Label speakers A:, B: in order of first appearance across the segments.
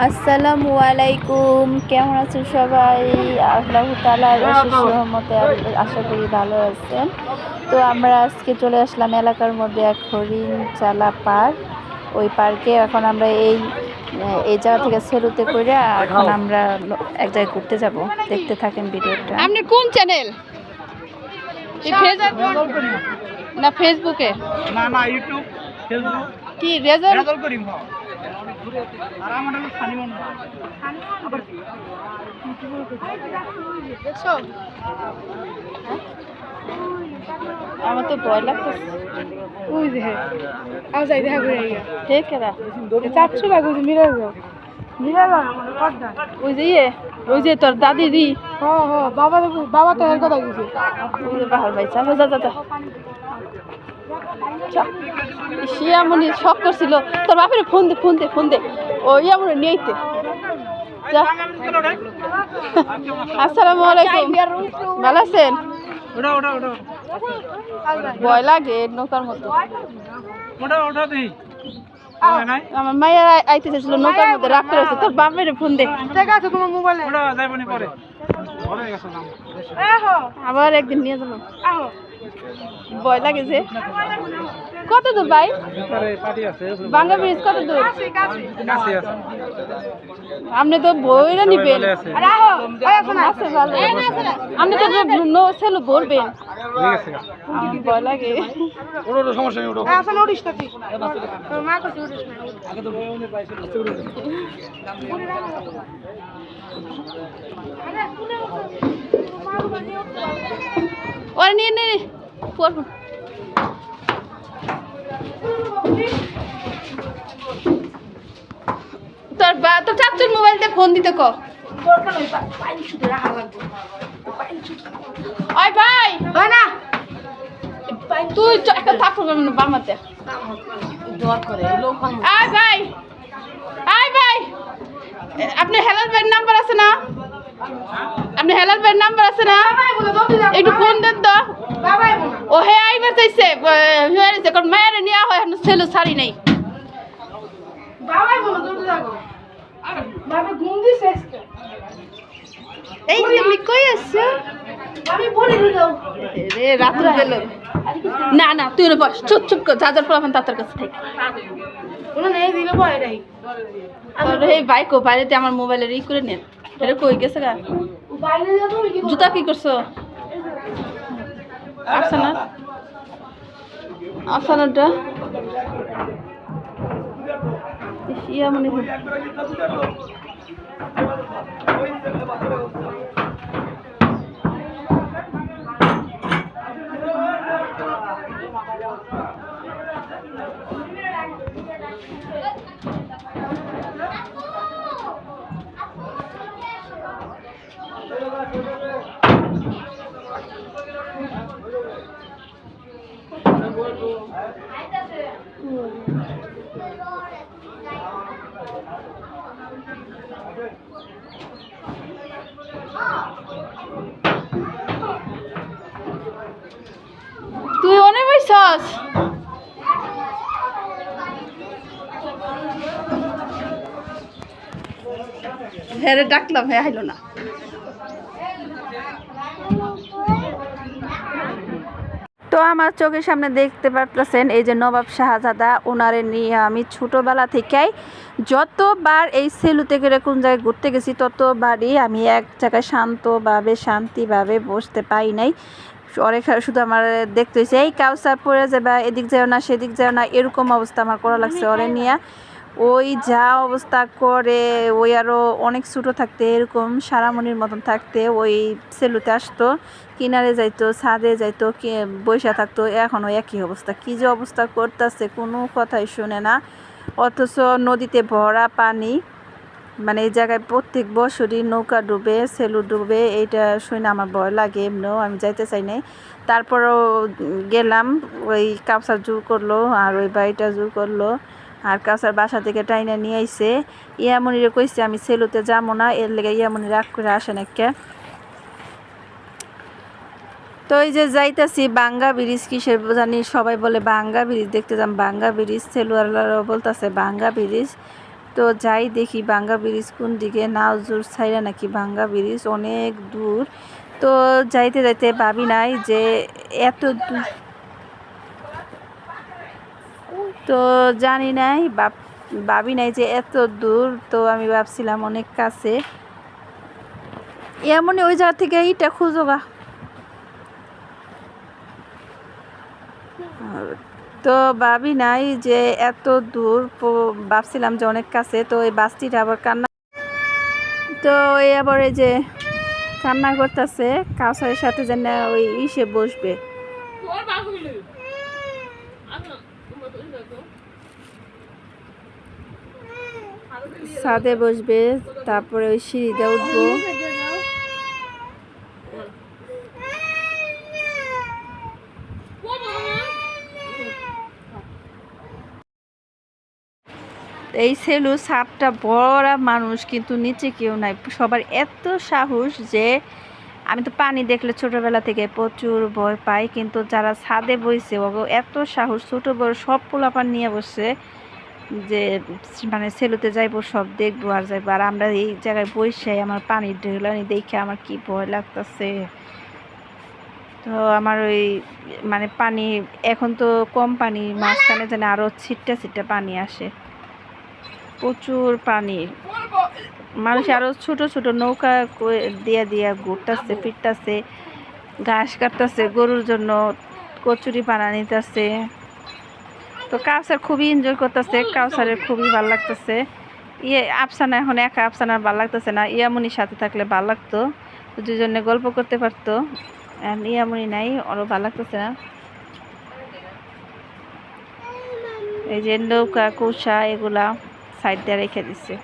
A: আসসালামু আলাইকুম। কেমন আছেন সবাই? আল্লাহ তালার রহমতে আশা করি ভালো আছেন। তো আমরা আজকে চলে আসলাম এলাকার মধ্যে এক হরিণ চালা পার্ক। ওই পার্কে এখন আমরা এই এই জায়গা থেকে সেলুতে করে এখন আমরা এক জায়গায় ঘুরতে যাব। দেখতে থাকেন ভিডিওটা।
B: আপনি কোন চ্যানেল? না ফেসবুকে
C: না না ইউটিউব ফেসবুক
B: কি রেজাল্ট
C: রেজাল্ট করি হ আর আমার
A: তো ভয় লাগতেছে।
B: ওই যে আও যাই দেখা করে
A: ঠিক
B: চাচ্ছু লাগো মিরার মিরার
A: ওই যে ইয়ে ওই যে তোর দাদি দি।
B: বাবা বাবা তো এর কথা
A: যে বাহার ভাই চা যা যা। শিয়ামনি শখ করছিল। তোর বাপের ফোন দে ফোন দে ফোন দে। ও ইয়ামনি নিয়ে যা। আসসালামু আলাইকুম। ভালো আছেন? ভয় লাগে নৌকার মতো। আমার মায়ের আইতে চাইছিল নৌকার মধ্যে রাগ করে আছে। তোর বাপের ফোন দে।
B: দেখা আছে তোমার মোবাইলে
A: আবার একদিন নিয়ে যাব। ভয় লাগে কত দূর ভাই? বাংলা ব্রিজ কত দূর? আপনি তো বইরা নিবেন।
C: আছে
A: ভালো। আপনি তো নো সেলো বলবেন ভয় লাগে। ওরে নিয়ে নে তোর বা তোর চাচুর মোবাইল দিয়ে ফোন দিতে ক। ওই ভাই।
B: হয় না
A: তুই একটা না বামাতে আয় ভাই আয় ভাই। আপনার ভাইয়ের নাম্বার আছে না? আপনি হেলাল ভাইয়ের নাম্বার আছে না? একটু ফোন দেন তো। ও হে আইবার চাইছে হয়েছে কারণ মায়ের নেওয়া হয় এখন ছেলে ছাড়ি নাই। এই তুমি কই আসছো
B: আমি বলে
A: রে রাত্রে বেলো না না তুই বস চুপ চুপ কর যাদের ফলাফান তাদের কাছে থেকে।
B: কোনো নেই দিলে ভয়
A: বাইরেতে আমার মোবাইলের ই করে নেন এটা কই গেছে গা? জুতা কি করছ? আফসানা? আফসানাটা ইস, ইয়া মনে হয় তুই অনেক বইছস। হ্যাঁ রে, ডাকলাম হ্যাঁ আইলো না। তো আমার চোখের সামনে দেখতে পারতেছেন এই যে নবাব শাহজাদা ওনারে নিয়ে আমি ছোটোবেলা থেকেই যতবার এই সেলুতে করে কোন জায়গায় ঘুরতে গেছি ততবারই আমি এক জায়গায় শান্তভাবে শান্তিভাবে বসতে পাই নাই। অনেক শুধু আমার দেখতে হয়েছে এই কাউসার পরে যাবে এদিক যাও না সেদিক যাও না এরকম অবস্থা আমার করা লাগছে। ওরে নিয়ে ওই যা অবস্থা করে, ওই আরও অনেক ছোটো থাকতে, এরকম সারামণির মতন থাকতে, ওই সেলুতে আসতো, কিনারে যাইতো, ছাদে যাইতো, কে- বইসা থাকতো এখনও একই অবস্থা। কী যে অবস্থা করতেছে, কোনো কথাই শুনে না। অথচ নদীতে ভরা পানি মানে এই জায়গায় প্রত্যেক বছরই নৌকা ডুবে, সেলু ডুবে, এইটা শুনে আমার ভয় লাগে, এমনিও আমি যাইতে চাই নাই। তারপরও গেলাম, ওই কাপসার জোর করল, আর ওই বাড়িটা জোর করল। আর কাউসার বাসা থেকে টাইনা নিয়ে আইসে ইয়ামনিরে কইছে, আমি সেলুতে যাব না, এর লেগে ইয়ামনি রাগ করে আসেন একটা তো এই যে যাইতাছি বাঙ্গা ব্রিজ, কিসের জানি সবাই বলে বাঙ্গা ব্রিজ, দেখতে যাম বাঙ্গা ব্রিজ সেলুয়াররাও বলতেছে বাঙ্গা ব্রিজ। তো যাই দেখি বাঙ্গা ব্রিজ কোন দিকে, নাওজুর ছাইরা নাকি বাঙ্গা ব্রিজ, অনেক দূর। তো যাইতে যাইতে ভাবি নাই যে এত দূর তো জানি নাই বাপ ভাবি নাই যে এত দূর, তো আমি ভাবছিলাম অনেক কাছে। এমনই ওই জায়গা থেকে ইটা খুঁজো গা। তো ভাবি নাই যে এত দূর ভাবছিলাম যে অনেক কাছে, তো এই বাসটিটা আবার কান্না, তো এই আবার এই যে কান্না করতেছে কাউসারের সাথে যেন ওই ইসে বসবে
B: তোর বাপ হইল আচ্ছা তোমার তো দেখো
A: ছাদে বসবে, তারপরে ওই সিঁড়িতে উঠবো। এই সেলু সাপটা বড় মানুষ, কিন্তু নিচে কেউ নাই। সবার এত সাহস যে আমি তো পানি দেখলে ছোটবেলা থেকে প্রচুর ভয় পাই, কিন্তু যারা ছাদে বইছে এত সাহস, ছোট বড় সব পোলাপান নিয়ে বসছে। যে মানে সেলুতে যাইবো, সব দেখব আর যাইবো। আর আমরা এই জায়গায় বসে আমার পানির ঢেলানি দেখে আমার কি ভয় লাগতেছে। তো আমার ওই মানে পানি, এখন তো কম পানি, মাঝখানে যেন আরও ছিটটা ছিটটা পানি আসে। প্রচুর পানি। মানুষ আরও ছোট ছোট নৌকা দিয়া দিয়া ঘুরতেছে, ফিরতেছে, ঘাস কাটতেছে, গরুর জন্য কচুরি পানা নিতেছে। তো কাউসার খুবই এনজয় করতেছে, কাউসারের খুবই ভালো লাগতেছে। ইয়ে আফসানা এখন একা, আফসানার ভালো লাগতেছে না। ইয়ামনির সাথে থাকলে ভালো লাগতো। দুজনে গল্প করতে পারতো। ইয়ামুনি নাই, ওরও ভালো লাগতেছে না। এই যে নৌকা কৌশা এগুলা সাইড দিয়ে রেখে দিচ্ছে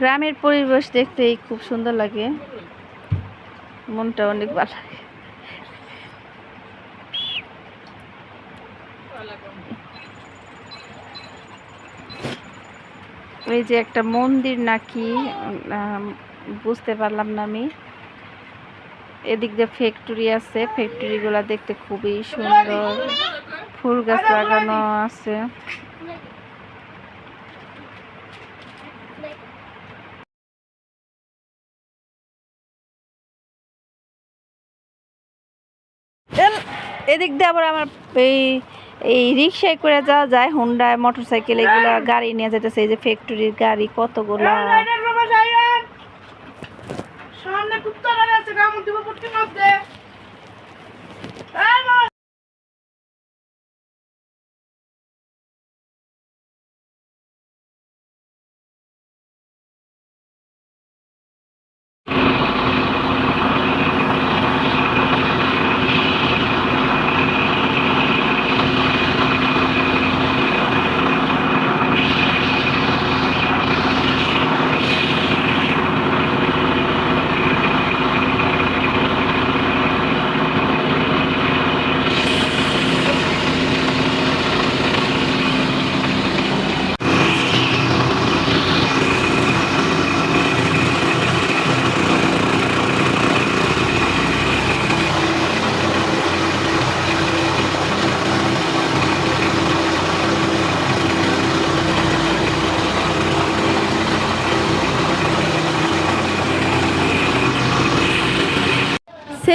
A: গ্রামের পরিবেশ দেখতেই খুব সুন্দর লাগে। মনটা অনেক ভালো লাগে। এই যে একটা মন্দির নাকি বুঝতে পারলাম না আমি। এদিক দিয়ে ফ্যাক্টরি আছে ফ্যাক্টরিগুলো দেখতে খুবই সুন্দর। ফুল গাছ লাগানো আছে। এদিক দিয়ে আবার আমার এই এই রিক্সায় করে যাওয়া যায় হুন্ডায় মোটর সাইকেল এগুলো গাড়ি নিয়ে যেতেছে এই যে ফ্যাক্টরির গাড়ি কতগুলো
B: সামনে কুত্তা আছে মধ্যে এই বাবা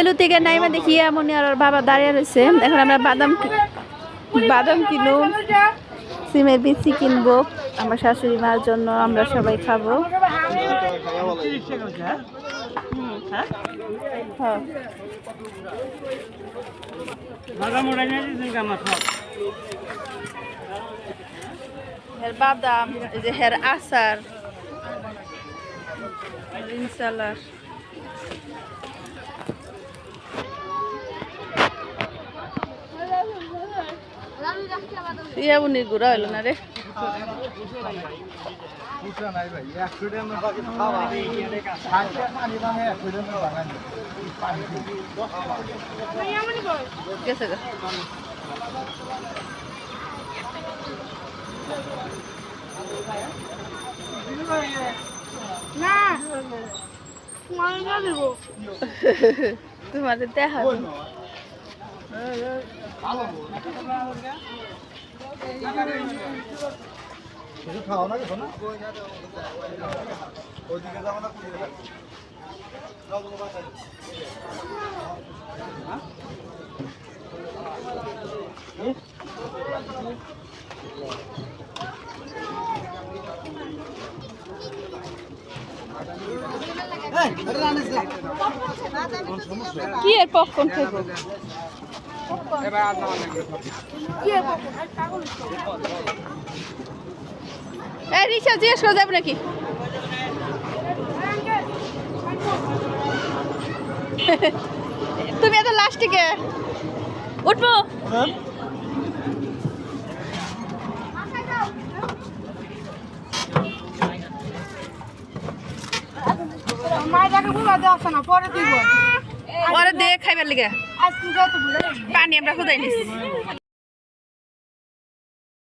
A: সেলু থেকে নাইমা দেখি এমন আর বাবা দাঁড়িয়ে রয়েছে। এখন আমরা বাদাম বাদাম কিনো। সিমের বিচি কিনবো। আমার শাশুড়ি মার জন্য আমরা সবাই খাব।
C: হ্যাঁ।
A: বাদাম যে হের আচার। ইনশাল্লাহ ইয়া উনি ঘুরা হইল না রে। গেছে
B: না তোমার
A: দেখাবো
C: কিছু খাও না কিছু না ওইদিকে যাব না
A: কি এর পপকর্ন খাইবো? এই রিক্সা জিজ্ঞেস করা যাবে নাকি? তুমি এত লাস্টিকে উঠবো।
B: মায়ের আগে বুলা দেওয়া না, পরে দিব।
A: ওরে দে খাইবার লিগে। পানি আমরা খুদাই নিছি